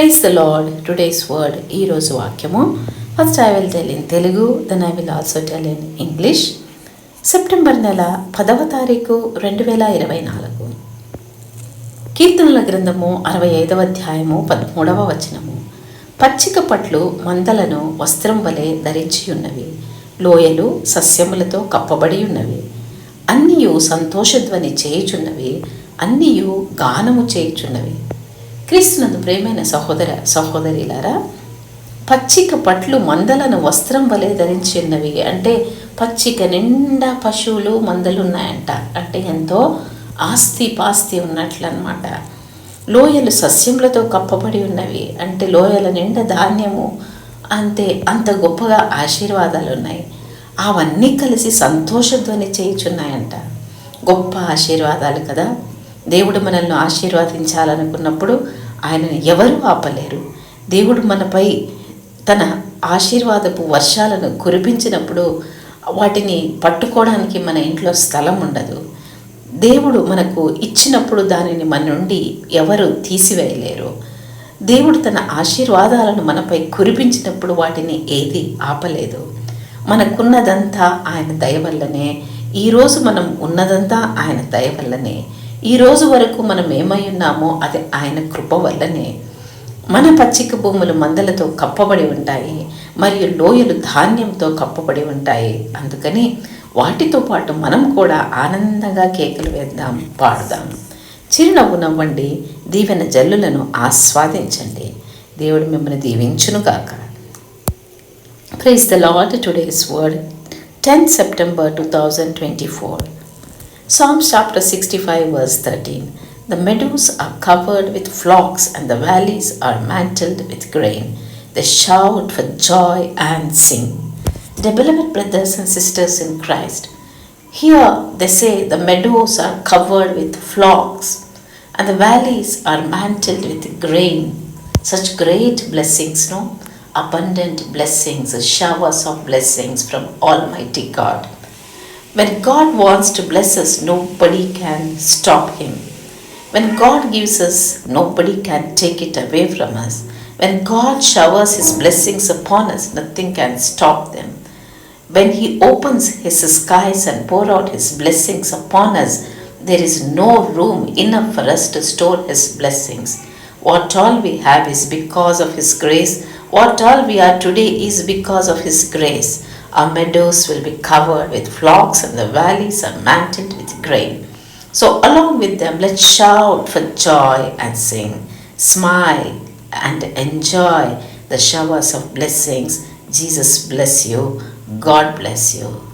Praise the lord today's word ఈరోజు వాక్యము. First I will tell in Telugu then I will also tell in English September నెల పదవ తారీఖు రెండు వేల ఇరవై నాలుగు. కీర్తనల గ్రంథము అరవై ఐదవ అధ్యాయము పదమూడవ వచనము. పచ్చిక పట్లు మందలను వస్త్రం వలె ధరించి ఉన్నవి. లోయలు సస్యములతో కప్పబడి ఉన్నవి. అన్నియు సంతోషధ్వని చేయుచున్నవి. అన్నియు గానము చేయుచున్నవి. క్రీస్తునందు ప్రేమైన సహోదర సహోదరిలారా పచ్చిక పట్లు మందలను వస్త్రం వలె ధరించి ఉన్నవి అంటే పచ్చిక నిండా పశువులు మందలు ఉన్నాయంట అంటే ఎంతో ఆస్తి పాస్తి ఉన్నట్లు అనమాట లోయలు సస్యములతో కప్పబడి ఉన్నవి. అంటే లోయల నిండా ధాన్యము. అంతే అంత గొప్పగా ఆశీర్వాదాలు ఉన్నాయి అవన్నీ కలిసి సంతోషధ్వని చేయుచున్నాయంట. గొప్ప ఆశీర్వాదాలు కదా. దేవుడు మనల్ని ఆశీర్వదించాలనుకున్నప్పుడు ఆయనను ఎవరూ ఆపలేరు. దేవుడు మనపై తన ఆశీర్వాదపు వర్షాలను కురిపించినప్పుడు వాటిని పట్టుకోవడానికి మన ఇంట్లో స్థలం ఉండదు. దేవుడు మనకు ఇచ్చినప్పుడు దానిని మన నుండి ఎవరు తీసివేయలేరు. దేవుడు తన ఆశీర్వాదాలను మనపై కురిపించినప్పుడు వాటిని ఏది ఆపలేదు. మనకున్నదంతా ఆయన దయ వల్లనే ఈరోజు మనం ఉన్నదంతా ఆయన దయ వల్లనే ఈ రోజు వరకు మనం ఏమై ఉన్నామో అది ఆయన కృప వల్లనే. మన పచ్చిక భూములు మందలతో కప్పబడి ఉంటాయి మరియు లోయలు ధాన్యంతో కప్పబడి ఉంటాయి. అందుకని వాటితో పాటు మనం కూడా ఆనందంగా కేకలు వేద్దాం పాడుదాం. చిరునవ్వు నవ్వండి దీవెన జల్లులను ఆస్వాదించండి. దేవుడు మిమ్మల్ని దీవించునుగాక praise the lord today's word tenth September two thousand twenty four Psalms chapter 65, verse 13. The meadows are covered with flocks, and the valleys are mantled with grain. They shout for joy and sing. Dear beloved brothers and sisters in Christ, here they say the meadows are covered with flocks, and the valleys are mantled with grain. Such great blessings, no? Abundant blessings, showers of blessings from Almighty God. When God wants to bless us, nobody can stop Him. When God gives us, nobody can take it away from us. When God showers His blessings upon us, nothing can stop them. When He opens His skies and pour out His blessings upon us, there is no room enough for us to store His blessings. What all we have is because of His grace. What all we are today is because of His grace. Our meadows will be covered with flocks, and the valleys are mantled with grain. So, along with them, let's shout for joy and sing, smile and enjoy the showers of blessings. Jesus bless you. God bless you.